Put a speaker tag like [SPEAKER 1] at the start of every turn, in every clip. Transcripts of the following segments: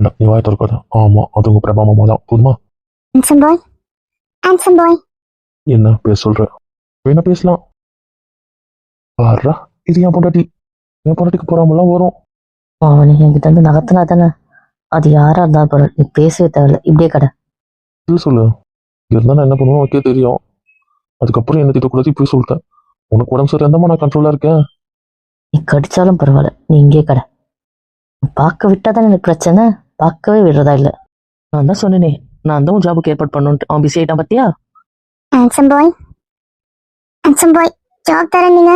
[SPEAKER 1] நீ வாய் திறக்காத ஆமா அது உங்க பிரபா மாமா தான் போதுமா
[SPEAKER 2] ஹேண்ட்ஸம் பாய் ஹேண்ட்ஸம் பாய்
[SPEAKER 1] என்ன பேச சொல்ற வேணா பேசலாம் பாருடா இது என் பொண்டாட்டி என் பொண்டாட்டிக்கு போறாமலாம் வரும்
[SPEAKER 3] அவனை என்கிட்ட இருந்து நகர்த்தினா தானே அது யாரா இருந்தா பரவாயில்ல நீ பேசவே தேவையில்ல இப்படியே கடை
[SPEAKER 1] இது சொல்லு இருந்தா நான் என்ன பண்ணுவேன் உனக்கே தெரியும் அதுக்கப்புறம் என்ன திட்டக்கூடாது இப்படி சொல்லிட்டேன் உனக்கு உடம்பு சரியா இருந்தா நான் கண்ட்ரோலா இருக்கேன்
[SPEAKER 3] நீ கடிச்சாலும் பரவாயில்ல நீ இங்கே கடை பார்க்க விட்டா தானே எனக்கு பிரச்சனை பார்க்கவே விடுறதா இல்லை? நான் தான் சொன்னேனே நான் தான் ஜாபுக்கு ஏற்பாடு பண்ணுன்ட்டு அவன் பிஸி ஆயிட்டான் பார்த்தியா?
[SPEAKER 2] Handsome boy. Handsome boy. Job தரேன் நீங்க.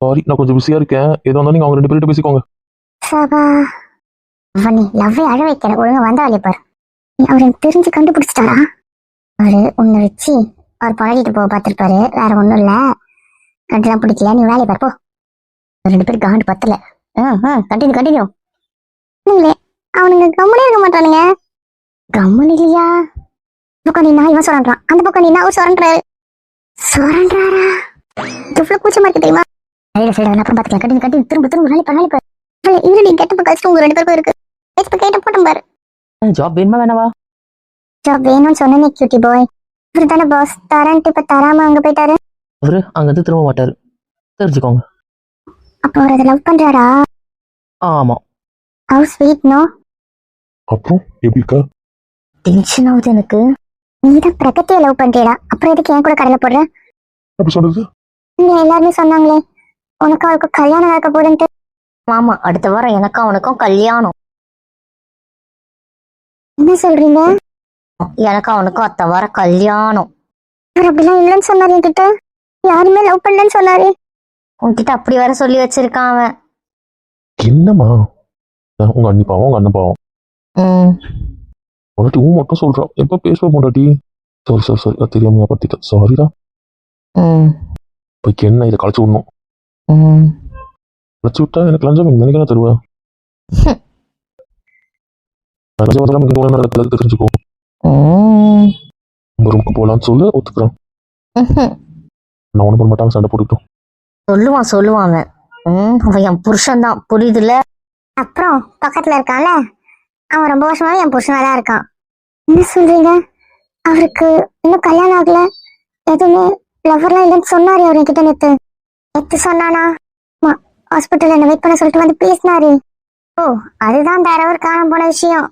[SPEAKER 1] சாரி நான் கொஞ்சம் பிஸியா இருக்கேன். ஏதோ இருந்தாலும் நீங்க அவங்க ரெண்டு பேர்கிட்ட பேசிக்கோங்க.
[SPEAKER 2] சபா. அவனி லவ்வே அழ வைக்கிற ஒழுங்கா வந்த வேலையை பாரு. நீ அவர் எனக்கு தெரிஞ்சு கண்டுபிடிச்சிட்டாரா? அவரு உன்னை வச்சு அவர் பழகிட்டு போக பார்த்திருப்பாரு. வேற ஒண்ணும் இல்ல. கண்டுலாம் பிடிக்கல நீ வேலையை பாரு போ. இவங்க ரெண்டு பேரும் காண்டு பத்தல. கண்டினியூ கண்டினியூ இல்லைங்களே அவனுங்க கம்முனே இருக்க மாட்டானுங்க. கம்முனு இல்லையா? பக்கம் நீ இவன் சொல்றான் அந்த பக்கம் நீ அவர் சொல்றாரு சொல்றாரா இவ்வளவு கூச்சமா இருக்கு தெரியுமா? சைடு சைடு அப்புறம் பாத்துக்கலாம் கண்டினியூ கண்டினியூ திரும்ப திரும்ப வேலை பாரு அவளை இருடி கெட்ட கஷ்டம் உங்க ரெண்டு பேருக்கும் இருக்கு. பேச்சு கேட்ட போட்டும் பாரு.
[SPEAKER 3] ஜாப் வேணுமா வேணாவா?
[SPEAKER 2] ஜாப் வேணும்னு சொன்னே கியூட்டி பாய் இவர் தானே பாஸ் தரேன்ட்டு இப்ப தராம அங்க போயிட்டாரு.
[SPEAKER 3] அவரு அங்கிருந்து திரும்ப மாட்டாரு. தெரிஞ்சுக்கோங்க.
[SPEAKER 2] அப்போ அவர் அதை லவ் பண்றாரா?
[SPEAKER 3] ஆமா.
[SPEAKER 2] ஹவு ஸ்வீட் நோ
[SPEAKER 1] அப்புறம் எப்படி இருக்க?
[SPEAKER 2] டென்ஷன் ஆகுது எனக்கு. நீ தான் பிரகத்திய லவ் பண்றியடா. அப்புறம் எதுக்கு என் கூட கடலை போடுற?
[SPEAKER 1] அப்படி சொல்றது?
[SPEAKER 2] இங்க எல்லாருமே சொன்னாங்களே. உனக்கு அவளுக்கு கல்யாணம் நடக்க போதுன்ட்டு
[SPEAKER 3] ஆமா அடுத்த வாரம் எனக்கும் அவனுக்கும் கல்யாணம்.
[SPEAKER 2] என்ன சொல்றீங்க?
[SPEAKER 3] எனக்கும் அவனுக்கும் அத்த வாரம் கல்யாணம்.
[SPEAKER 2] அவர் அப்படிலாம் இல்லைன்னு சொன்னாரு என்கிட்ட. யாருமே லவ் பண்ணலன்னு சொன்னாரு.
[SPEAKER 3] உன்கிட்ட அப்படி வர சொல்லி வச்சிருக்கான் அவன்.
[SPEAKER 1] என்னம்மா? உங்க அண்ணி பாவம் உங்க அண்ணன் பாவம். பொண்டாட்டி ஊ மட்டும் சொல்றான் எப்ப பேசுவ பொண்டாட்டி? சாரி சாரி சாரி அது தெரியாம ஞாபகப்படுத்திட்டேன் சாரிடா
[SPEAKER 3] ம்.
[SPEAKER 1] இப்போ என்ன இதை களைச்சு விடணும்.
[SPEAKER 3] ம்.
[SPEAKER 1] களைச்சு விட்டா எனக்கு லஞ்சம் எனக்கு நினைக்கிறேன் தருவேன் லஞ்சம் வரலாம் இங்கே போகலாம் நடக்கிறது தெரிஞ்சுக்கோ. உங்க ரூமுக்கு போகலான்னு சொல்லு. ஒத்துக்கிறேன். நான் ஒன்றும் பண்ண மாட்டாங்க சண்டை போட்டுக்கிட்டோம்.
[SPEAKER 3] சொல்லுவான் சொல்லுவான் அவன். ம் அவன் என் புருஷன் தான் புரியுதுல
[SPEAKER 2] அப்புறம் பக்கத்துல இருக்கான்ல? அவன் ரொம்ப வருஷமாவே என் புருஷனா தான் இருக்கான். என்ன சொல்றீங்க? அவருக்கு இன்னும் கல்யாணம் ஆகல. எதுவுமே லவ்வர்லாம் இல்லைன்னு சொன்னாரு அவர் என்கிட்ட நேத்து. நேத்து சொன்னானா? ஹாஸ்பிட்டல் என்ன வெயிட் பண்ண சொல்லிட்டு வந்து பேசினாரு. ஓ அதுதான் தரவர் காணாம போன விஷயம்.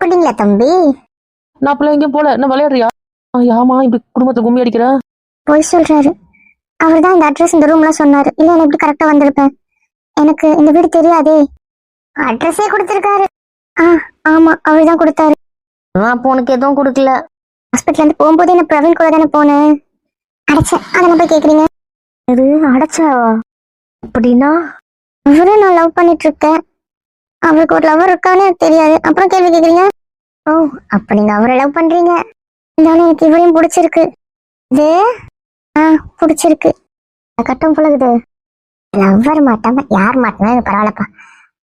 [SPEAKER 2] அப்படிங்களா தம்பி?
[SPEAKER 3] நான் அப்பெல்லாம் எங்கேயும் போல. என்ன விளையாடுறியா? ஆ, ஏம்மா இப்படி குடும்பத்தை கும்மி அடிக்கிற?
[SPEAKER 2] போய் சொல்றாரு. அவர் தான் இந்த அட்ரஸ் இந்த ரூம்ல சொன்னாரு. இல்ல நான் எப்படி கரெக்டா வந்திருப்பேன். எனக்கு இந்த வீடு தெரியாதே. அட்ரஸே கொடுத்திருக்காரு. ஆ ஆமா அவர் தான் கொடுத்தாரு.
[SPEAKER 3] நான் அப்போ உனக்கு எதுவும் கொடுக்கல?
[SPEAKER 2] ஹாஸ்பிட்டல் இருந்து போகும்போது என்ன பிரவீன் கூட தானே போனேன் அடைச்ச அதை போய் கேக்குறீங்க?
[SPEAKER 3] இது அடைச்சாவா அப்படின்னா?
[SPEAKER 2] அவரும் நான் லவ் பண்ணிட்டு இருக்கேன் அவருக்கு ஒரு லவர் இருக்கான்னு எனக்கு தெரியாது. அப்புறம் கேள்வி கேக்குறீங்க? ஓ அப்ப நீங்க அவரை லவ் பண்றீங்க. இருந்தாலும் எனக்கு இவரையும் பிடிச்சிருக்கு. இது? ஆ பிடிச்சிருக்கு. கட்டம் பழகுது லவ்வர் மாட்டாம யார் மாட்டினா எனக்கு பரவாயில்லப்பா.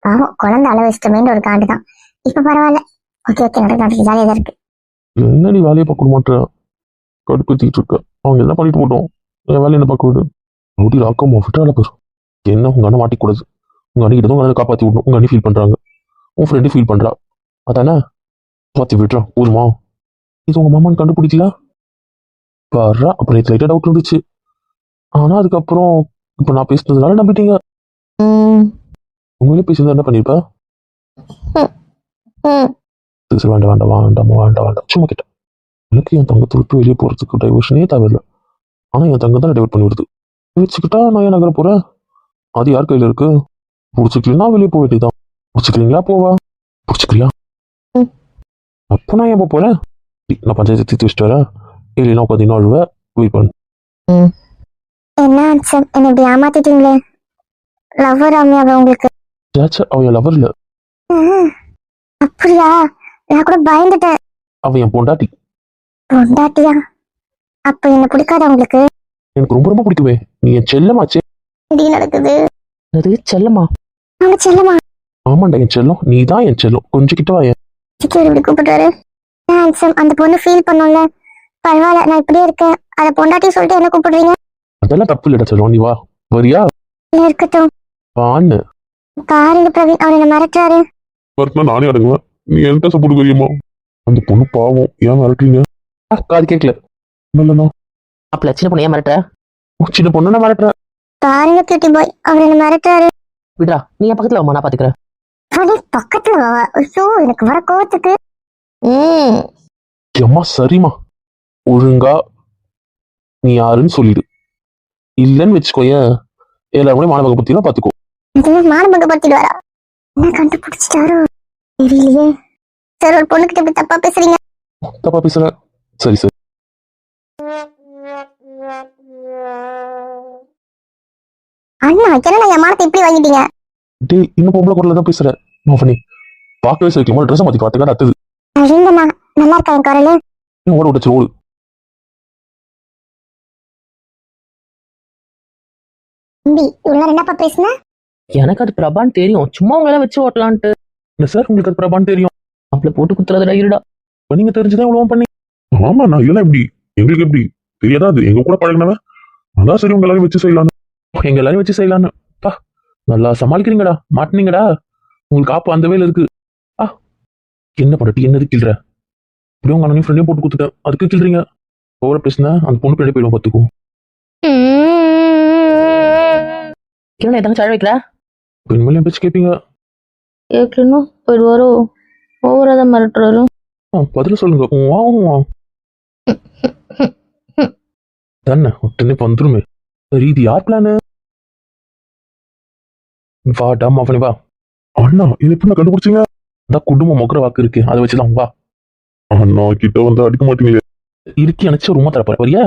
[SPEAKER 2] பாவம் குழந்தை அளவு வச்சிட்டமேன்னு ஒரு காண்டு தான் இப்ப பரவாயில்ல. ஓகே ஓகே நடக்கு நடக்கு ஜாலியாக தான் இருக்கு.
[SPEAKER 1] என்னடி வேலையை பார்க்க மாட்டேற கடுப்பேற்றிட்டு இருக்க அவங்க என்ன பண்ணிட்டு போட்டோம்? என் வேலையை என்ன பார்க்க விடு முடி ராக்கம் விட்டால பேர். என்ன உங்க அண்ணன் மாட்டிக்கூடாது உங்க அண்ணிக்கிட்ட உங்க அண்ணனை காப்பாற்றி விடணும். உங்க அண்ணி ஃபீல் பண்றாங்க. உன் ஃப்ரெண்டு ஃபீல் பண்றா. அதானே? மாற்றி விட்டுறா போதுமா இது உங்க மாமான்னு கண்டுபிடிக்கல? பாடுறா அப்புறம் நேற்று லைட்டாக டவுட் இருந்துச்சு. ஆனா அதுக்கப்புறம் இப்போ நான் பேசுனதுனால நம்பிட்டீங்க. உண்மையிலே பேசியிருந்தா என்ன பண்ணிருப்ப?
[SPEAKER 3] ம்.
[SPEAKER 1] சரி வேண்டாம் வேண்டாம் வேண்டாம் வேண்டாம் வேண்டாம். சும்மா கேட்டேன் எனக்கு என் தங்கத்தை விட்டு வெளியே போகிறதுக்கு டைவர்ஷனே தேவையில்லை. ஆனால் என் தங்கம் தான் டைவர்ட் பண்ணி விடுது வச்சுக்கிட்டா நான் ஏன் நகர போகிறேன் அது யார் கையில் இருக்கு? பிடிச்சிக்கலன்னா வெளியே போக வேண்டியதான் பிடிச்சிக்கலீங்களா போவா. பிடிச்சிக்கலையா
[SPEAKER 3] ம்.
[SPEAKER 1] அப்போ நான் ஏன் போகிறேன் நான் பஞ்சாயத்து தீர்த்து வச்சுட்டு வரேன். இல்லைன்னா உட்காந்து இன்னும் அழுவேன் வெயிட் பண்ணு.
[SPEAKER 2] என்ன ஆன்சர் என்ன இப்படி ஏமாத்திட்டீங்களே? லவ்வர் ரம்யாவா உங்களுக்கு?
[SPEAKER 1] அவன் லவர் இல்லை.
[SPEAKER 2] அப்படியா? நான் கூட பயந்துட்டேன்.
[SPEAKER 1] அவன் என் பொண்டாட்டி.
[SPEAKER 2] பொண்டாட்டியா? அப்ப என்ன பிடிக்காத உங்களுக்கு?
[SPEAKER 1] எனக்கு ரொம்ப ரொம்ப பிடிக்குமே. நீ என் செல்லமாச்சே
[SPEAKER 2] இப்படி நடக்குது?
[SPEAKER 3] அது செல்லம்மா
[SPEAKER 2] அவங்க செல்லமா.
[SPEAKER 1] ஆமாண்டா என் செல்லம். நீ தான் என் செல்லம். கொஞ்சம் கிட்ட வா என்
[SPEAKER 2] சிக்கி இப்படி கூப்பிட்டாரு ஹேண்ட்ஸம் அந்த பொண்ணு ஃபீல் பண்ணும்ல. பரவாயில்ல நான் இப்படியே இருக்கேன். அதை பொண்டாட்டி சொல்லிட்டு என்ன கூப்பிடுறீங்க?
[SPEAKER 1] அதெல்லாம் தப்பு இல்லடா செல்லம். நீ வா. வரியா?
[SPEAKER 2] இருக்கட்டும்.
[SPEAKER 1] வான்னு
[SPEAKER 2] பாருங்க பிரவீன். அவர் என்ன மிரட்டுறாரு.
[SPEAKER 1] ஒர்க்னா நானே அடங்குவேன். நீ என்கிட்ட சப்போர்ட் கரியம்மா அந்த பொண்ணு பாவம். ஏன் மிரட்டுறீங்க?
[SPEAKER 3] காது கேட்கல.
[SPEAKER 1] இல்லைண்ணா.
[SPEAKER 3] அப்பல சின்ன பொண்ணு ஏன் மிரட்ட
[SPEAKER 1] சின்ன பொண்ணு நான் மிரட்டுறேன்.
[SPEAKER 2] பாருங்க கியூட்டி பாய் அவர் என்ன மிரட்டுறாரு.
[SPEAKER 3] விடா நீ என் பக்கத்துல வாம்மா, நான் பாத்துக்கிறேன்.
[SPEAKER 2] பக்கத்துல வா. ஐயோ எனக்கு வர கோவத்துக்கு.
[SPEAKER 3] ம்.
[SPEAKER 1] அம்மா சரிம்மா. ஒழுங்கா நீ யாருன்னு சொல்லிடு. இல்லைன்னு வச்சுக்கோயேன் எல்லாருமே மாணவக பத்திலாம் பாத்துக்கோ.
[SPEAKER 2] இது மானபங்க படுத்திடுவாரா? என்ன கண்டுபிடிச்சிட்டாரோ? தெரியலையே சார் ஒரு பொண்ணுகிட்ட இப்படி தப்பா பேசுறீங்க.
[SPEAKER 1] தப்பா பேசுறேன் சரி சரி.
[SPEAKER 2] அண்ணா என்ன என் மானத்தை இப்படி வாங்கிட்டீங்க?
[SPEAKER 1] டேய் இன்னும் பொம்பளை குரல்ல தான் பேசுற. மோஃபனி பார்க்கவே சரிக்குமா ட்ரெஸ் மாத்தி பார்த்துக்க அடுத்தது
[SPEAKER 2] இல்லைண்ணா. நல்லா இருக்கா என் குரலு?
[SPEAKER 1] நீ ஓட விட்டுச்சு ஓடு.
[SPEAKER 2] தம்பி இவ்வளவு என்னப்பா பேசுன?
[SPEAKER 3] எனக்கு அது பிரபான்னு தெரியும். சும்மா உங்களை வச்சு ஓட்டலான்ட்டு.
[SPEAKER 1] என்ன சார் உங்களுக்கு அது பிரபான்னு தெரியும்.
[SPEAKER 3] அப்பல போட்டு குத்துறதுடா இருடா.
[SPEAKER 1] இப்ப நீங்க தெரிஞ்சுதான் இவ்வளவு பண்ணி ஆமா நான் இல்லைன்னா எப்படி? எங்களுக்கு எப்படி? தெரியாதா அது? எங்க கூட பழகினவன்? அதான் சரி உங்க எல்லாரையும் வச்சு செய்யலான்னு எங்க எல்லாரையும் வச்சு செய்யலான்னு பா நல்லா சமாளிக்கிறீங்கடா மாட்டினீங்கடா. உங்களுக்கு ஆப்பு அந்த வேலை இருக்கு. ஆ என்ன பண்ணட்டி என்னது கிள்ற? இப்படியும் உங்க அண்ணனையும் ஃப்ரெண்டையும் போட்டு கொடுத்துட்டேன் அதுக்கு கிள்றீங்க? ஓவர பேசுனா அந்த பொண்ணு பின்னாடி போயிடும் பார்த்துக்கும்
[SPEAKER 3] கிரண் எதாங்க சழ வைக்கிற?
[SPEAKER 1] என் பேச்சு கேட்பீங்க
[SPEAKER 3] போயிட்டு வரும் ஓவரா தான் மிரட்டுறாரு
[SPEAKER 1] பதில சொல்லுங்க. உம், வா உம், வா. தானே உடனே வந்துருமே. சரி இது யார் பிளானு வா டாமா பண்ணி வா. அண்ணா இது எப்படி கண்டுபிடிச்சீங்க? அதான் குடும்பம் மொக்கர வாக்கு இருக்கு. அதை வச்சுதான் வா. அண்ணா கிட்ட வந்து அடிக்க மாட்டீங்களே. இருக்கு நினைச்சு ரொம்ப தரப்பாரு வரியா?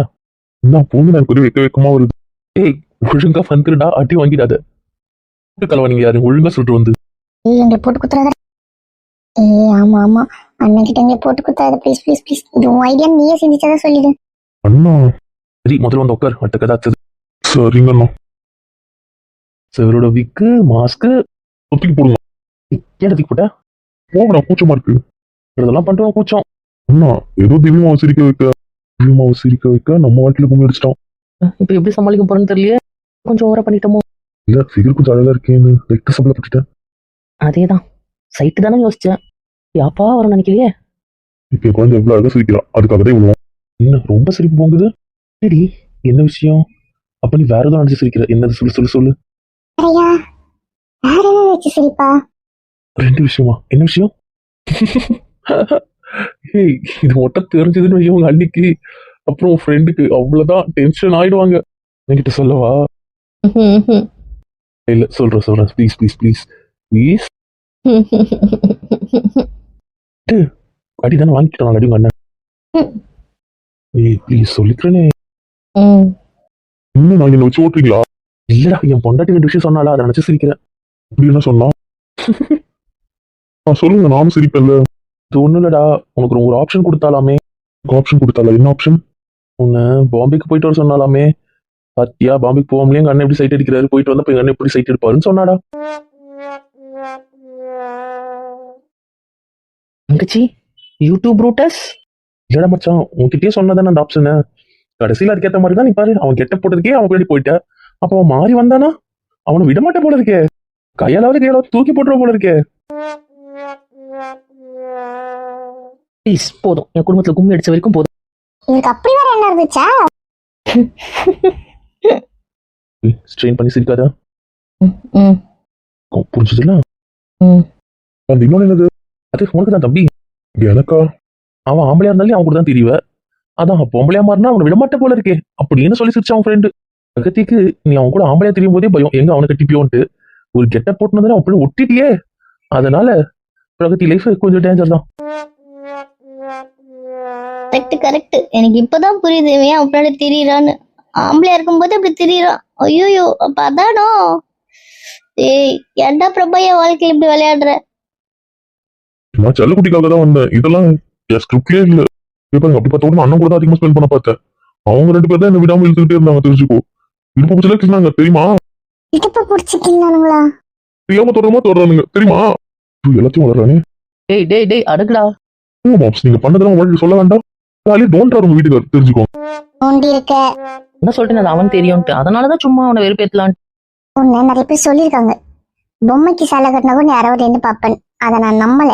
[SPEAKER 1] என்ன பூந்து நான் குறி வைக்க வைக்கமா வருது. ஏய் ஒழுங்கா வந்துருடா அடி வாங்கிடாத. கலவா நீங்க யாரு? ஒழுங்கா சொல்லிட்டு வந்து.
[SPEAKER 2] ஏய் எங்களை போட்டு குத்துறாத. ஏய் ஆமா ஆமா. அண்ணன் கிட்ட எங்களை போட்டு குத்தாத. ப்ளீஸ் ப்ளீஸ் ப்ளீஸ் இது உன் ஐடியா நீயே செஞ்சுச்சதா சொல்லிடு.
[SPEAKER 1] அண்ணா. சரி முதல்ல வந்து உட்கார். அடுத்த கதை அடுத்தது. சரிங்க அண்ணா. சிவரோட விக்கு மாஸ்க்கு ஒத்திக்கு போடுங்க. ஏன் தூக்கி போட்ட போகடா கூச்சமா இருக்கு. இதெல்லாம் பண்ணிட்டு கூச்சம். அண்ணா ஏதோ திவ்யமாவை சிரிக்க வைக்க. திவ்யமாவை சிரிக்க வைக்க நம்ம வாழ்க்கையில கும்மி அடிச்சிட்டோம்
[SPEAKER 3] இப்போ எப்படி சமாளிக்க போறேன்னு தெரியலையே. கொஞ்சம் ஓவரா பண்ணிட்டோமோ?
[SPEAKER 1] இல்ல ஃபிகர் கொஞ்சம் அழகா இருக்கேன்னு. வெக்க சபல பட்டுட்டேன்
[SPEAKER 3] அதேதான். சைட்டு தானே யோசிச்சேன். யாப்பா வரும் நினைக்கலையே?
[SPEAKER 1] இப்ப குழந்தை எவ்வளவு அழகா சிரிக்கிறா. அதுக்காக தான் இவ்வளவு என்ன ரொம்ப சிரிப்பு போங்குது? சரி என்ன விஷயம்? அப்ப நீ வேற ஏதோ நினைச்சு சிரிக்கிற. என்னது சொல்லு சொல்லு சொல்லு.
[SPEAKER 2] ஐயா வேற என்ன வச்சு சிரிப்பா?
[SPEAKER 1] ரெண்டு விஷயமா? என்ன விஷயம்? ஏய் இது மட்டும் தெரிஞ்சதுன்னு வையேன் உங்க அன்னைக்கு அப்புறம் உன் ஃப்ரெண்டுக்கு அவ்வளவுதான். டென்ஷன் ஆயிடுவாங்க. என்கிட்ட சொல்லவா? இல்ல சொல்றேன் சொல்றேன். ப்ளீஸ் ப்ளீஸ் ப்ளீஸ் ப்ளீஸ் அடி தானே வாங்கிட்டோம் அடி உங்க அண்ணன். ஏய் ப்ளீஸ் சொல்லிக்கிறேனே. இன்னும் நான் என்ன வச்சு ஓட்டுறீங்களா? இல்லடா என் பொண்டாட்டி ரெண்டு விஷயம் சொன்னால அதை நினைச்சு சிரிக்கிறேன். இப்படி என்ன சொன்னா? ஆ, சொல்லுங்க நானும் சிரிப்பேன்ல. இது ஒண்ணும் இல்லடா. உனக்கு ஒரு ஆப்ஷன் கொடுத்தாலாமே. ஆப்ஷன் கொடுத்தால என்ன ஆப்ஷன் உன்னை பாம்பேக்கு போயிட்டு வர சொன்னாலாமே. பாத்தியா பாம்பேக்கு போகாமலே எங்க அண்ணன் எப்படி சைட் அடிக்கிறாரு? போயிட்டு வந்தப்ப எங்க அண்ணன் எப்படி சைட் எடுப்பாருன்னு சொன்னாடா.
[SPEAKER 3] தங்கச்சி யூடியூப் ரூட்டஸ்
[SPEAKER 1] இல்லடா மச்சான் உன்கிட்டயே சொன்னதானே அந்த ஆப்ஷன் கடைசியில அதுக்கேத்த மாதிரி தான் நீ பாரு அவன் கெட்ட போட்டதுக்கே அவன் பின்னாடி போயிட்ட. அப்ப அவன் மாறி வந்தானா? அவனை விட மாட்டே போல இருக்கே. கையாலாவது கையாலாவது தூக்கி போட்டுற போல இருக்கே.
[SPEAKER 3] ப்ளீஸ் போதும். என் குடும்பத்துல கும்மி அடிச்ச வரைக்கும் போதும்.
[SPEAKER 2] இதுக்கு அப்படி வேற என்ன இருந்துச்சா?
[SPEAKER 1] ஸ்ட்ரெயின் பண்ணி சிரிக்காத. புரிஞ்சுதுல
[SPEAKER 3] ம்.
[SPEAKER 1] அந்த இன்னொன்னு என்னது? அது உனக்கு தான் தம்பி. எனக்கா? அவன் ஆம்பளையா இருந்தாலே அவன் கூட தான் தெரியவ அதான் பொம்பளையா மாறினா அவனை விடமாட்ட போல இருக்கே. அப்படின்னு சொல்லி சிரிச்சான் அவன் ஃப்ரெண்டு அகத்திக்கு நீ அவன் கூட ஆம்பளையா தெரியும் போதே பயம். எங்க அவனை கட்டிப்பியோன்ட்டு. ஒரு கெட்ட போட்டுனதுல அவன் பிள்ளை ஒட்டிட்டியே. அதனால பிரகதி லைஃப் கொஞ்சம் டேஞ்சர் தான்.
[SPEAKER 4] கரெக்ட் கரெக்ட் எனக்கு இப்பதான் புரியுது இவன் ஏன் அப்படி திரியறான்னு. ஆம்பளையா இருக்கும்போது அப்படி திரியறான். ஐயோயோ அப்ப அதானோ ஏய் ஏன்டா பிரபா என் வாழ்க்கையில இப்படி விளையாடுற?
[SPEAKER 1] நான் செல்லக்குட்டிக்காக தான் வந்தேன். இதெல்லாம் என் ஸ்கிரிப்ட்லயே இல்ல. பாருங்க அப்படி பார்த்தா கூட அண்ணன் கூட தான் அதிகமா ஸ்பெண்ட் பண்ண பார்த்தேன். அவங்க ரெண்டு பேர் தான் என்ன விடாம இழுத்துக்கிட்டே இருந்தாங்க தெரிஞ்சுக்கோ. இடுப்பு பிடிச்சல கிருஷ்ணாங்க தெரியுமா?
[SPEAKER 2] இடுப்பு பிடிச்சிக்கலானுங்களா
[SPEAKER 1] தெரியாம தொடரமா தொடரானுங்க தெரியுமா? எல்லாத்தையும் வளர்றானே.
[SPEAKER 3] டேய் டேய் டேய் அடக்குடா.
[SPEAKER 1] மாப்ஸ் நீங்க பண்ணதெல்லாம் வாழ்க்கை சொல்ல வேண்டாம். காலையே டோன்ட் உங்க வீட்டுக்கு தெரிஞ்சுக்கோ.
[SPEAKER 2] நோண்டி இருக்க.
[SPEAKER 3] என்ன சொல்லிட்டேன் அது அவன் தெரியும்ட்டு அதனாலதான் சும்மா அவனை வெறுப்பேத்தலான்
[SPEAKER 2] நிறைய பேர் சொல்லியிருக்காங்க. பொம்மைக்கு சேலை கட்டினா கூட நீ யாராவது நின்று பார்ப்பேன். அதை நான் நம்பல.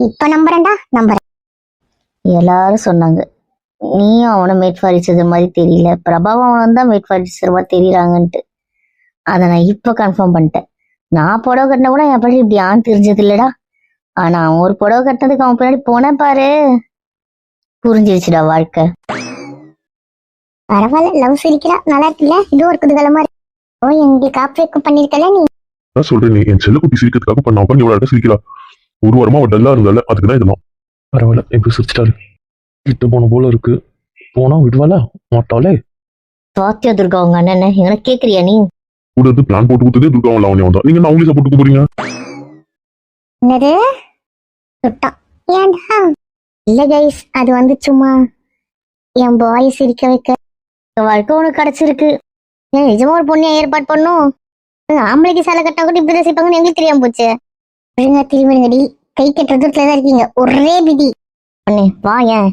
[SPEAKER 2] இப்ப நம்புறேன்டா நம்புறேன்.
[SPEAKER 4] எல்லாரும் சொன்னாங்க. நீயும் அவனை மேட் ஃபாரிச்சது மாதிரி தெரியல. பிரபாவும் அவனும் தான் மேட் ஃபாரிச்சது மாதிரி தெரியறாங்கன்ட்டு. அதை நான் இப்போ கன்ஃபார்ம் பண்ணிட்டேன். நான் புடவை கட்டின கூட என் பள்ளி இப்படி ஆண் தெரிஞ்சது இல்லடா. ஆனா அவன் ஒரு புடவை கட்டினதுக்கு அவன் பின்னாடி போனேன் பாரு. புரிஞ்சிருச்சுடா வாழ்க்கை.
[SPEAKER 2] பரவாயில்ல லவ் சிரிக்கிறா. நல்லா இருக்குல்ல? இது ஒரு குதூகலமா இருக்கு. ஓ எங்களுக்கு ஆப்ரேட் பண்ணிருக்கல நீ?
[SPEAKER 1] நான் சொல்றேன் நீ என் செல்லக்குட்டி சிரிக்கிறதுக்காக பண்ண உட்காந்து இவ்வளவு நேரம் சிரிக்கிறா. ஒரு வாரமா அவள் டல்லா இருந்தால அதுக்கு தான் இதெல்லாம். பரவாயில்ல எப்படி சிரிச்சிட்டாரு. கிட்ட போன போல இருக்கு. போனா விடுவாளா? மாட்டாளே.
[SPEAKER 4] சுவாத்தியா துர்கா உங்க அண்ணன். எங்கன்னா கேக்குறியா நீ?
[SPEAKER 1] கூட இருந்து பிளான் போட்டு கொடுத்ததே துர்காவும் லாவணியா வந்தா நீங்க அவங்களே சப்போர்ட் போறீங்க?
[SPEAKER 2] என்னது? சுட்டான் ஏன்டா? இல்ல கைஸ் அது வந்து சும்மா என் பாய் சிரிக்க வைக்க.
[SPEAKER 4] இந்த வாழ்க்கை உனக்கு கிடைச்சிருக்கு.
[SPEAKER 2] ஏன் நிஜமா ஒரு பொண்ணை ஏற்பாடு பண்ணும். ஆம்பளைக்கு சேலை கட்டா கூட இப்படி ரசிப்பாங்கன்னு எங்களுக்கு தெரியாம போச்சு. ஒழுங்கா திரும்பிடுங்கடி கை கட்டுற தூரத்துல தான் இருக்கீங்க. ஒரே பிடி.
[SPEAKER 4] பொண்ணு வா ஏன்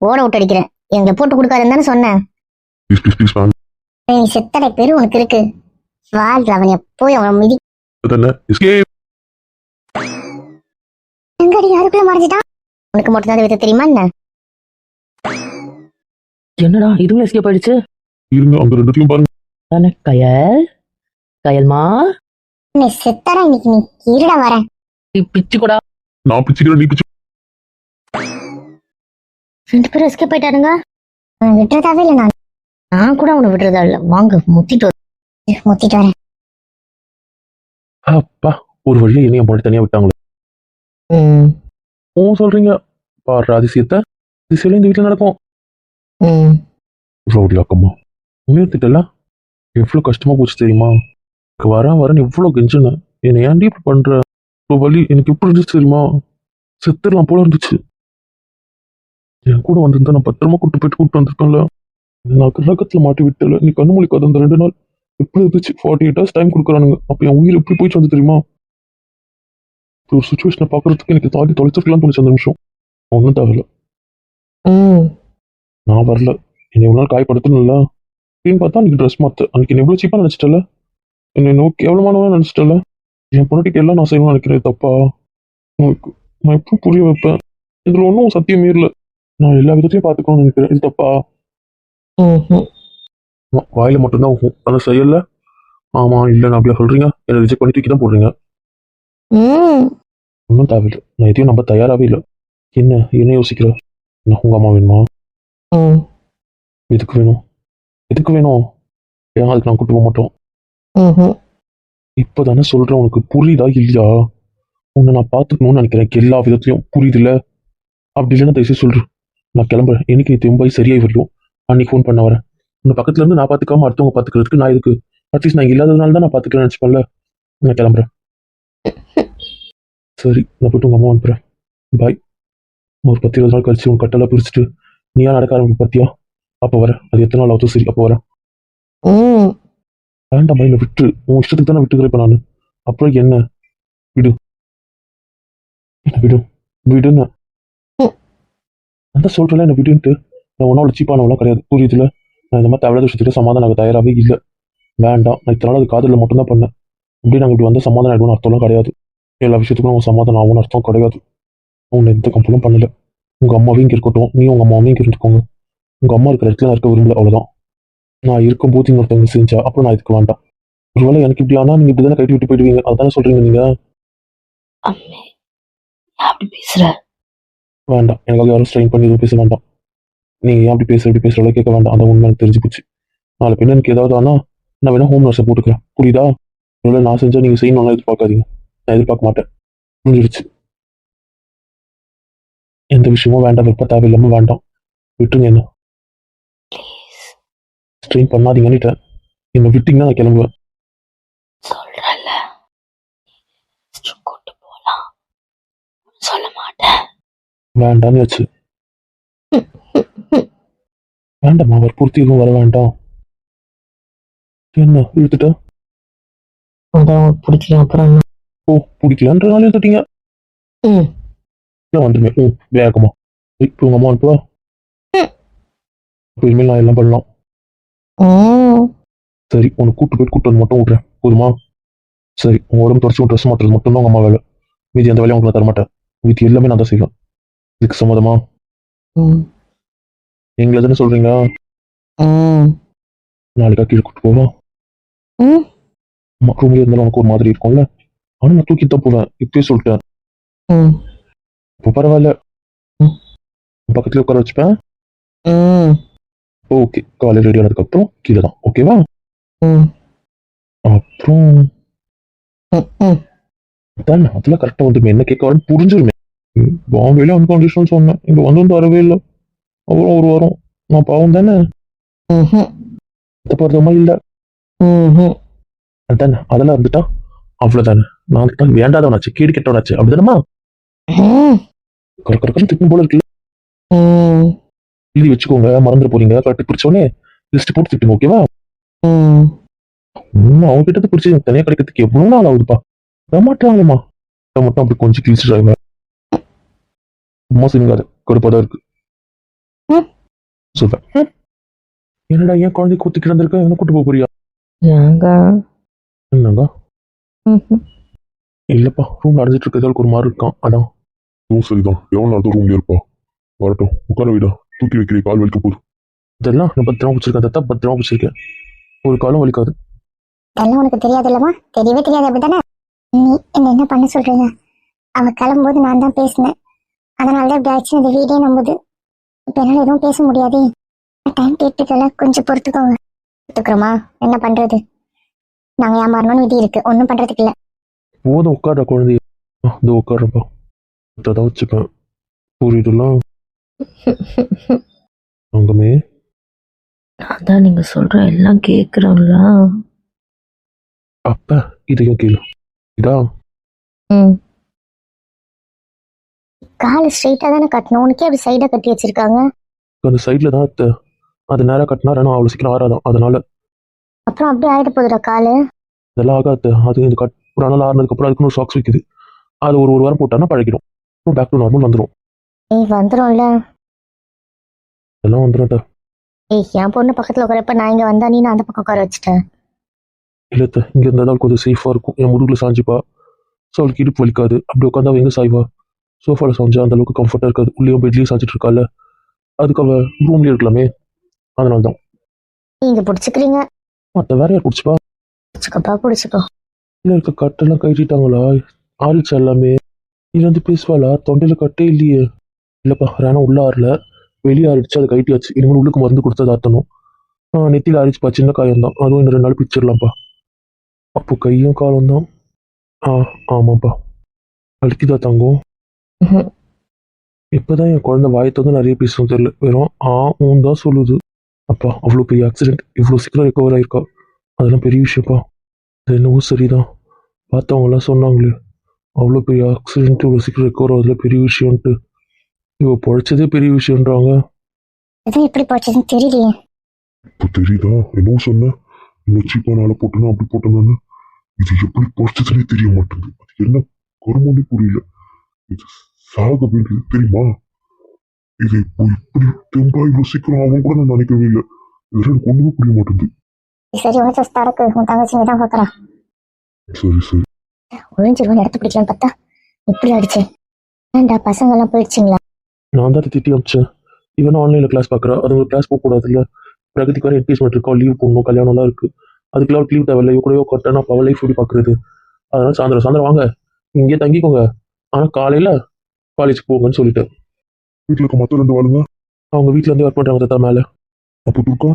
[SPEAKER 4] ஓட விட்டு அடிக்கிறேன். எங்களை போட்டு கொடுக்காதுன்னு தானே சொன்னேன்.
[SPEAKER 1] ப்ளீஸ் ப்ளீஸ்
[SPEAKER 2] செத்தடை பேரு உனக்கு இருக்கு. வாழ் அவனை. போய் அவன் மிதி
[SPEAKER 1] எஸ்கேப்
[SPEAKER 2] எங்கடி? யாருக்குள்ள மறைஞ்சிட்டான்.
[SPEAKER 4] உனக்கு மட்டும் தான் வித்த தெரியுமா என்ன?
[SPEAKER 3] என்னடா இதுவும் எஸ்கேப் ஆயிடுச்சு?
[SPEAKER 1] இருங்க அங்க ரெண்டுத்தையும் பாருங்க.
[SPEAKER 3] தானே கயல். கயல்மா?
[SPEAKER 2] செத்தடா இன்னைக்கு நீ. இருடா வரேன்.
[SPEAKER 3] நீ பிச்சு கூட
[SPEAKER 1] நான் பிச்சுக்கிறேன் நீ பிச்சு
[SPEAKER 4] ரெண்டு பேரும் எஸ்கேப் போயிட்டாருங்க
[SPEAKER 2] அவனை விட்டுறதாவே இல்லை நான்.
[SPEAKER 4] நான் கூட அவனை விடுறதா இல்ல. வாங்க முத்திட்டு வரு.
[SPEAKER 2] முத்திட்டு வரேன்.
[SPEAKER 1] அப்பா ஒரு வழியா என்னைய போட்டு தனியா விட்டாங்களே.
[SPEAKER 3] ம்.
[SPEAKER 1] ஓ சொல்றீங்க. பாரு அதிசயத்தை அதிசயம் இந்த வீட்டுல நடக்கும்.
[SPEAKER 3] ம்.
[SPEAKER 1] ரவுடி அக்கம்மா உண்மையை எவ்வளவு கஷ்டமா போச்சு தெரியுமா? வரேன் வரேன் எவ்வளவு கெஞ்சுன்னு என்னை ஏன்டி இப்படி பண்ற? ஒரு வழி எனக்கு எப்படி இருந்துச்சு தெரியுமா? செத்துடலாம் போல இருந்துச்சு. என் கூட வந்திருந்தா நான் பத்திரமா கூட்டு போயிட்டு கூப்பிட்டு வந்திருக்கேன்ல. நான் கிரகத்துல மாட்டி விட்டல நீ கண்ணு முழிக்காத அந்த ரெண்டு நாள். எப்படி இருந்துச்சு? ஃபார்ட்டி எயிட் ஹவர்ஸ் டைம் கொடுக்குறானுங்க. அப்ப என் உயிர் எப்படி போயிட்டு வந்து தெரியுமா? இப்படி ஒரு சுச்சுவேஷனை பார்க்கறதுக்கு எனக்கு தாண்டி தொலைச்சிருக்கலாம் தோணுச்சு அந்த நிமிஷம். ஒன்றும் தேவையில்ல. நான் வரல. என்னை இவ்வளோ நாள் காயப்படுத்தணும்ல. அப்படின்னு பார்த்தா அன்னைக்கு ட்ரெஸ் மாற்று அன்னைக்கு என்ன இவ்வளோ சீப்பாக நினச்சிட்டல என்னை இன்னும் கேவலமானவன் நினச்சிட்டல என் பொண்ணாட்டிக்கு எல்லாம் நான் செய்யணும்னு நினைக்கிறேன் தப்பா? உனக்கு நான் எப்படி புரிய வைப்பேன்? இதில் ஒன்றும் சத்தியம் மீறல நான் எல்லா விதத்தையும் பார்த்துக்கணும்னு நினைக்கிறேன். இது தப்பா? வாயில மட்டும்தான் ஆகும் ஆனால் செய்யல ஆமா இல்லை நான் அப்படியே சொல்றீங்க. என்னை ரிஜெக்ட் பண்ணி தூக்கி தான் போடுறீங்க ஒன்றும் தேவையில்லை நான் எதையும் நம்ப தயாராகவே இல்லை. என்ன என்ன யோசிக்கிற? என்ன உங்கள் அம்மா வேணுமா? எதுக்கு வேணும்? எதுக்கு வேணும்? ஏன் அதுக்கு நான் கூட்டு போக மாட்டோம்? இப்போதானே சொல்கிறேன் உனக்கு புரியுதா இல்லையா? உன்னை நான் பார்த்துக்கணும்னு நினைக்கிறேன் எல்லா விதத்துலையும். புரியுதுல்ல? அப்படி இல்லைன்னா தயவுசெய்து சொல்கிறேன் நான் கிளம்புறேன். எனக்கு நீ திரும்ப சரியாகி வரலையும் அன்னைக்கு ஃபோன் பண்ண வரேன். உன்னை பக்கத்துலேருந்து நான் பார்த்துக்காம அடுத்தவங்க பார்த்துக்கிறதுக்கு நான் இதுக்கு அட்லீஸ்ட் நான் இல்லாததுனால தான் நான் பார்த்துக்கிறேன் நினச்சிப்பேன்ல. நான் கிளம்புறேன். சரி நான் போயிட்டு உங்கள் அம்மா அனுப்புகிறேன் பாய் ஒரு பத்து இருபது நாள் கழிச்சு உன் கட்டெல்லாம் பிரிச்சுட்டு நீயா நடக்க ஆரம்பிக்க பார்த்தியா? அப்போ வரேன். அது எத்தனை நாள் ஆகுதோ சரி அப்போ வரேன். வேண்டாம் என்னை விட்டு. உன் இஷ்டத்துக்கு தானே விட்டுக்கிறேன் இப்போ நான். அப்புறம் என்ன? விடு. என்ன விடு? விடுன்னு.
[SPEAKER 3] அந்த
[SPEAKER 1] நான் என்ன விடுன்ட்டு. நான் ஒன்றும் சீப்பானவெல்லாம் கிடையாது. புரியுதுல? நான் இந்த மாதிரி தேவையான விஷயத்துக்கு சமாதானம் ஆக தயாராகவே இல்லை. வேண்டாம். நான் இத்தனை நாள் அது காதலில் மட்டும்தான் பண்ணேன். அப்படி நாங்கள் இப்படி வந்து சமாதானம் ஆகிடுவோம்னு அர்த்தம்லாம் கிடையாது. எல்லா விஷயத்துக்கும் அவன் சமாதானம் ஆகும்னு அர்த்தம் கிடையாது. உன்னை எந்த கம்பெனியும் பண்ணல. உங்கள் அம்மாவையும் இங்கே இருக்கட்டும். நீ உங்கள் அம்மாவையும் இங்கே இருந்துக்கோங்க. உங்கள் அம்மா இருக்கிற இடத்துல நான் இருக்க விரும்பல. அவ்வளோதான் நான் இருக்கும்போது இன்னொருத்தவங்க செஞ்சா அப்புறம் நான் இதுக்கு வேண்டாம். ஒருவேளை எனக்கு இப்படி ஆனா நீங்க இப்படிதானே கட்டி விட்டு போயிடுவீங்க? அதானே சொல்றீங்க நீங்க?
[SPEAKER 3] அம்மே அப்படி பேசுற?
[SPEAKER 1] வேண்டாம். எனக்காக யாரும் ஸ்ட்ரெயின் பண்ணி எதுவும் பேச வேண்டாம். நீங்க ஏன் அப்படி பேசுற? இப்படி பேசுற கேட்க வேண்டாம். அந்த உண்மை எனக்கு தெரிஞ்சு போச்சு. நாளை பின்ன எனக்கு ஏதாவது ஆனா நான் வேணா ஹோம் நர்ஸை போட்டுக்கிறேன். புரியுதா? ஒருவேளை நான் செஞ்சா நீங்க செய்யணும்னா எதிர்பார்க்காதீங்க. நான் எதிர்பார்க்க மாட்டேன். முடிஞ்சிருச்சு எந்த விஷயமும் வேண்டாம். விருப்ப தேவையில்லாம வேண்டாம். விட்டுருங்க என்ன? ஸ்ட்ரெயின் பண்ணாதீங்கன்னுட்டேன் என்ன விட்டீங்கன்னா நான் கிளம்புவேன்.
[SPEAKER 3] சொல்றல கூட்டு போலாம். சொல்ல மாட்டேன்.
[SPEAKER 1] வேண்டாம்னு வச்சு. வேண்டாம்மா வற்புறுத்தி எதுவும் வர வேண்டாம். என்ன இழுத்துட்டா?
[SPEAKER 3] அதான் பிடிக்கல அப்புறம்
[SPEAKER 1] ஓ பிடிக்கலன்றனால இழுத்துட்டீங்க.
[SPEAKER 3] ம்.
[SPEAKER 1] நான் வந்துருமே. ம் வேகமா. இப்போ உங்க அம்மா அனுப்புவா இப்போ இனிமேல் நான் எல்லாம் பண்ணலாம். சரி உன்னை கூட்டு போய் கூட்டு வந்து மட்டும் விட்றேன் போதுமா? சரி உங்க உடம்பு தொடச்சி ட்ரெஸ் மாட்டுறது மட்டும் தான் உங்க அம்மா வேலை. மீதி அந்த வேலையை உங்களுக்கு நான் தர மாட்டேன். வீட்டு எல்லாமே நான் தான் செய்வேன். இதுக்கு சம்மதமா?
[SPEAKER 3] ம்
[SPEAKER 1] நீங்களே தானே சொல்றீங்க
[SPEAKER 3] ம்
[SPEAKER 1] நாளைக்கா கீழே கூட்டு போவோம்
[SPEAKER 3] ம்
[SPEAKER 1] அம்மா ரூம்ல இருந்தாலும் உனக்கு ஒரு மாதிரி இருக்கும்ல? ஆனா நான் தூக்கி தான் போவேன். இப்பயே சொல்லிட்டேன். இப்போ பரவாயில்ல.
[SPEAKER 3] ம்.
[SPEAKER 1] பக்கத்துல உட்கார வச்சுப்பேன். ஓகே காலையில் ரெடி ஆனதுக்கப்புறம் கீழே தான் ஓகேவா அப்புறம்
[SPEAKER 3] ம் ம்.
[SPEAKER 1] தான் அதெல்லாம் கரெக்டாக வந்து என்ன கேட்க வரேன்னு புரிஞ்சிருமே. பாம்பேல அந்த கண்டிஷன் சொன்னேன். இங்கே வந்து வந்து வரவே இல்லை. அப்புறம் ஒரு வாரம். நான் பாவம் தானே?
[SPEAKER 3] ம்ஹும்.
[SPEAKER 1] தப்பார்த்தமா இல்லை. அதானே? அதெல்லாம் இருந்துட்டா? அவ்வளோதானே நான் தான் வேண்டாதவனாச்சு கீடு கெட்டவனாச்சு. அப்படிதானம்மா?
[SPEAKER 3] ம்
[SPEAKER 1] கர கரக்கன்னு திக்கும் போல இருக்குல்ல. எழுதி வச்சுக்கோங்க மறந்துட போறீங்க கரெக்டாக பிடிச்சோடனே லிஸ்ட் போட்டு திட்டுங்க ஓகேவா இன்னும் அவங்க கிட்ட பிடிச்சி தனியாக கிடைக்கிறதுக்கு எவ்வளோ நாள் ஆகுதுப்பா? வரமாட்டாங்களேம்மா நான் மட்டும் அப்படி கொஞ்சம் கிழிச்சு டிரைவர் அம்மா சிங்காது கடுப்பாக தான் இருக்கு.
[SPEAKER 3] ம்.
[SPEAKER 1] என்னடா ஏன் குழந்தை கூத்து கிடந்திருக்க? என்ன கூட்டு போக போறியா? என்னங்க. இல்லப்பா ரூம்ல அடைஞ்சிட்டு இருக்கிறதால ஒரு மாதிரி இருக்கான். அதான்.
[SPEAKER 5] ஓ சரிதான். எவ்வளோ நேரத்துக்கு ரூம்ல இருப்பா? வரட்டும் உட்கார விடா. தூக்கி வைக்கிறே கால் வலிக்க போகுது
[SPEAKER 1] இதெல்லாம் நான் பத்திரமா வச்சிருக்கேன். தத்தா பத்திரமா வச்சிருக்கேன். ஒரு காலம் வலிக்காது.
[SPEAKER 2] இதெல்லாம் உனக்கு தெரியாது இல்லம்மா? தெரியவே தெரியாது அப்படித்தானே? நீ என்ன என்ன பண்ண சொல்றீங்க? அவ கிளம்பும்போது நான் தான் பேசினேன். அதனால தான் இப்படி ஆச்சு இந்த வீடே நம்புது. இப்போ என்னால எதுவும் பேச முடியாது. டைம் கேட்டுக்கல. கொஞ்சம் பொறுத்துக்கோங்க. பொறுத்துக்கிறோமா? என்ன பண்றது? நாங்க ஏமாறணும்னு விதி இருக்கு. ஒன்றும் பண்றதுக்கு இல்ல.
[SPEAKER 1] போதும் உட்கார குழந்தைய. இதோ உட்காடுறப்பா தான் வச்சுப்பேன். புரியுதுலாம் அங்கமே
[SPEAKER 3] அதான் நீங்க சொல்ற எல்லாம் கேக்குறோம்ல.
[SPEAKER 1] அப்ப இதையும் கீழே இதா?
[SPEAKER 3] ம்.
[SPEAKER 2] காலை ஸ்ட்ரைட்டா தானே கட்டணும். உனக்கே அப்படி சைடா கட்டி வச்சிருக்காங்க?
[SPEAKER 1] அந்த சைடில் தான் அத்தை. அது நேராக கட்டினா ரெண்டும் அவ்வளோ சீக்கிரம் ஆறாதான் அதனால
[SPEAKER 2] அப்புறம் அப்படியே ஆயிட போகுதுடா காலு.
[SPEAKER 1] இதெல்லாம் ஆகாது. அது இந்த கட் ஒரு நாள் ஆறுனதுக்கப்புறம் அதுக்குன்னு ஒரு சாக்ஸ் விற்குது அது ஒரு ஒரு வாரம் போட்டான்னா பழகிடும். அப்புறம் பேக் டு நார்மல் வந்துடும்
[SPEAKER 2] நீ வந்துரும்ல.
[SPEAKER 1] இதெல்லாம் வந்துடும் அத்தை.
[SPEAKER 2] ஏய் என் பொண்ணு பக்கத்துல உட்காரப்ப நான் இங்க வந்தா நீ நான் அந்த பக்கம் உட்கார வச்சுட்டேன்
[SPEAKER 1] இல்ல அத்தை, இங்க இருந்தால் அவளுக்கு கொஞ்சம் சேஃபாக இருக்கும். என் முதுகுல சாஞ்சிப்பா. ஸோ அவளுக்கு இடுப்பு வலிக்காது. அப்படி உட்காந்து அவள் எங்கே சாய்வா? சோஃபாவில் சாஞ்சா அந்த அளவுக்கு கம்ஃபர்ட்டாக இருக்காது. உள்ளேயும் பெட்லேயும் சாஞ்சிட்டு இருக்கால அதுக்கு அவள் ரூம்லேயே இருக்கலாமே. அதனால தான்
[SPEAKER 2] நீங்க பிடிச்சிக்கிறீங்க.
[SPEAKER 1] மற்ற வேற யார் பிடிச்சிப்பா?
[SPEAKER 2] பிடிச்சிக்கப்பா பிடிச்சிக்கோ.
[SPEAKER 1] இல்லை இருக்க கட்டெல்லாம் கட்டிட்டாங்களா ஆறிச்சா எல்லாமே? நீ வந்து பேசுவாளா? தொண்டையில் கட்டே இல்லையே. இல்லைப்பா ரேனா உள்ள ஆறல. வெளியே ஆறிடுச்சு அது கைட்டியாச்சு இனிமேல் உள்ளுக்கு மருந்து கொடுத்தது ஆத்தணும் நெத்தியில் ஆறிச்சுப்பா சின்ன காயம் தான் அதுவும் இன்னும் ரெண்டு நாள் பிச்சிடலாம்ப்பா அப்போ கையும் காலம் தான் ஆ ஆமாப்பா. வலிக்குதா தங்கம்.
[SPEAKER 3] ம்ஹும்.
[SPEAKER 1] இப்போதான் என் குழந்தை வாயத்தை வந்து நிறைய பேசணும் தெரியல. வெறும் ஆ ஊன் தான் சொல்லுது. அப்பா அவ்வளோ பெரிய ஆக்சிடென்ட் இவ்வளோ சீக்கிரம் ரெக்கவர் ஆயிருக்கா? அதெல்லாம் பெரிய விஷயம்ப்பா. அது என்னவோ சரிதான். பார்த்தவங்களாம் சொன்னாங்களே அவ்வளோ பெரிய ஆக்சிடென்ட் இவ்வளோ சீக்கிரம் ரெக்கவர் ஆகுதுல பெரிய விஷயம்ன்ட்டு. இவ பொழைச்சதே பெரிய விஷயம்ன்றாங்க.
[SPEAKER 2] எதுவும் எப்படி போச்சுன்னு தெரியலையே.
[SPEAKER 5] இப்போ தெரியுதா? என்னவோ சொன்ன இன்னும் சீப்பானால போட்டேன்னா அப்படி போட்டேன்னு இது எப்படி பொறுத்ததுனே தெரிய மாட்டேங்குது. அது என்ன கருமோனே புரியல. இது சாக வேண்டியது தெரியுமா? இது இப்போ இப்படி தெம்பா இவ்வளவு சீக்கிரம் ஆகும் கூட நான் நினைக்கவே இல்லை. இதெல்லாம் எனக்கு ஒண்ணுமே புரிய மாட்டேங்குது.
[SPEAKER 2] சரி உனக்கு தடக்கு உன் தங்கச்சி தான் பார்க்கறா.
[SPEAKER 5] சரி சரி.
[SPEAKER 2] ஒழிஞ்சிருவான் இடத்த பிடிக்கலான்னு பார்த்தா இப்படி அடிச்சேன் ஏன்டா பசங்க எல்லாம் போயிடுச்சிங்களா?
[SPEAKER 1] நான் தான் திட்டி அமிச்சேன். இவனும் ஆன்லைனில் கிளாஸ் பார்க்குறா அது ஒரு கிளாஸ் போகக்கூடாது இல்லை பிரகதிக்கு வேறு என்கேஜ்மெண்ட் இருக்கா? லீவ் போடணும். கல்யாணம்லாம் இருக்குது அதுக்கெல்லாம் அவளுக்கு லீவ் தேவையில்லை. கூடவே உட்காந்துட்டா அப்போ லைஃப் எப்படி பார்க்குறது அதனால சாயந்தரம் சாயந்தரம் வாங்க. இங்கேயே தங்கிக்கோங்க. ஆனால் காலையில் காலேஜ் போங்கன்னு சொல்லிட்டேன்.
[SPEAKER 5] வீட்டுல இருக்க மத்த ரெண்டு வாளுங்க
[SPEAKER 1] அவங்க வீட்ல இருந்து ஒர்க் பண்ணுறாங்க தத்தா மேலே.
[SPEAKER 5] அப்போ துர்கா?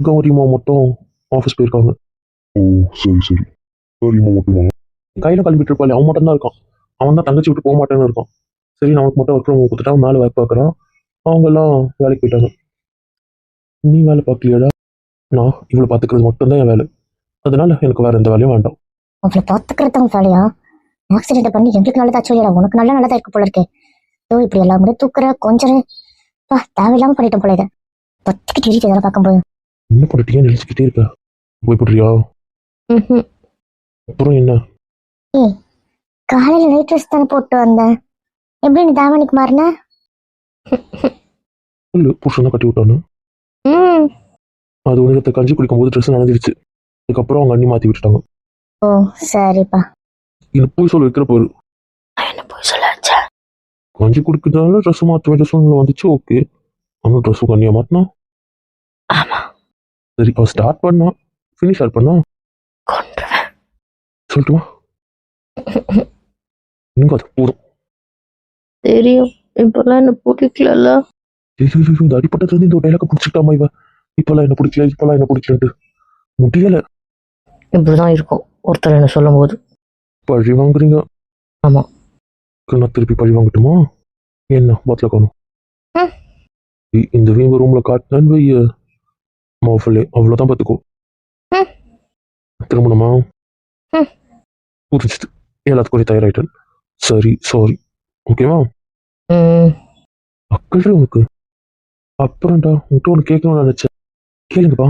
[SPEAKER 1] கௌரிமா மட்டும் ஆஃபீஸ் போயிருக்காங்க.
[SPEAKER 5] ஓ சரி சரி. சரிம்மா மட்டுமா?
[SPEAKER 1] கையில் கிளம்பிட்டு இருப்பாள். அவன் மட்டும் தான் இருக்கான். அவன் தான் தங்கச்சி விட்டு போக மாட்டேன்னு இருக்கான். சரி நமக்கு மட்டும் ஒர்க் ஃப்ரம் கொடுத்துட்டா மேலே ஒர்க் பார்க்குறான். அவங்கெல்லாம் வேலைக்கு போயிட்டாங்க. நீ வேலை பார்க்கலையாடா? நான் இவ்வளோ பார்த்துக்கிறது மட்டும்தான் என் வேலை. அதனால எனக்கு வேற எந்த வேலையும் வேண்டாம்.
[SPEAKER 2] அவளை பார்த்துக்கிறதும் வேலையா? ஆக்சிடென்ட் பண்ணி எங்களுக்கு நல்லதா சொல்லிடா. உனக்கு நல்ல நல்லதா இருக்கு போல இருக்கே. ஓ இப்படி எல்லாம் கூட தூக்குற கொஞ்சம் பா தேவையில்லாம பண்ணிட்டோம் போல இதை. பத்துக்கிட்டு இருக்கு இதெல்லாம் பார்க்கும்போது.
[SPEAKER 1] என்ன பண்ணிட்டீங்க நினைச்சுக்கிட்டே இருக்க. போய் போடுறியா. அப்புறம் என்ன?
[SPEAKER 2] காலையில நைட் ட்ரெஸ் தானே போட்டு வந்தேன். எப்படி நீ தாவணிக்கு மாறின?
[SPEAKER 1] சொல்லு புருஷன் கட்டி விட்டான்னு
[SPEAKER 3] ம்.
[SPEAKER 1] அது உணரத்தை கஞ்சி குடிக்கும்போது ட்ரெஸ் நனைஞ்சிருச்சு அதுக்கப்புறம் அவங்க அண்ணி மாற்றி விட்டுட்டாங்க.
[SPEAKER 2] ஓ சரிப்பா.
[SPEAKER 1] இது போய் சொல்ல வைக்கிற போரு.
[SPEAKER 3] என்ன போய் சொல்லாச்சா
[SPEAKER 1] கஞ்சி குடிக்கிறதால ட்ரெஸ் மாற்ற வேண்டிய சூழ்நிலை வந்துச்சு ஓகே. ஆனால் ட்ரெஸ்ஸும் கண்ணியா மாத்தினா?
[SPEAKER 3] ஆமா.
[SPEAKER 1] சரி அவ ஸ்டார்ட் பண்ணா? ஃபினிஷ் ஆட் பண்ணா?
[SPEAKER 3] கொன்றுவேன்.
[SPEAKER 1] சொல்லட்டுமா? இங்க அது போதும்.
[SPEAKER 3] தெரியும். இப்பெல்லாம் என்ன பிடிக்கல
[SPEAKER 1] ஐயோ, இந்த அடிப்பட்டதுலேருந்து இந்த டைலாக பிடிச்சிட்டாமா இவ? இப்பெல்லாம் என்ன பிடிக்கல இப்பெல்லாம் என்ன பிடிக்கலன்ட்டு. முடியல.
[SPEAKER 3] இப்படிதான் இருக்கும். ஒருத்தர் என்ன சொல்லும் போது
[SPEAKER 1] பழி வாங்குறீங்க.
[SPEAKER 3] ஆமா.
[SPEAKER 1] நான் திருப்பி பழி வாங்கட்டுமா? என்ன பாட்டில் காணும். இந்த வீம்பு ரூம்ல காட்டினேன்னு வைய. மாஃபலே அவ்வளோதான் பார்த்துக்கோ.
[SPEAKER 3] ம்.
[SPEAKER 1] திருமணமா?
[SPEAKER 3] ம்.
[SPEAKER 1] புரிஞ்சுது. எல்லாத்துக்கும் தயாராயிட்டேன். சரி சாரி ஓகேவா?
[SPEAKER 3] ம்,
[SPEAKER 1] உனக்கு. அப்புறம்டா உன்கிட்ட ஒன்று கேட்கணும்னு நினைச்சேன். கேளுங்கப்பா.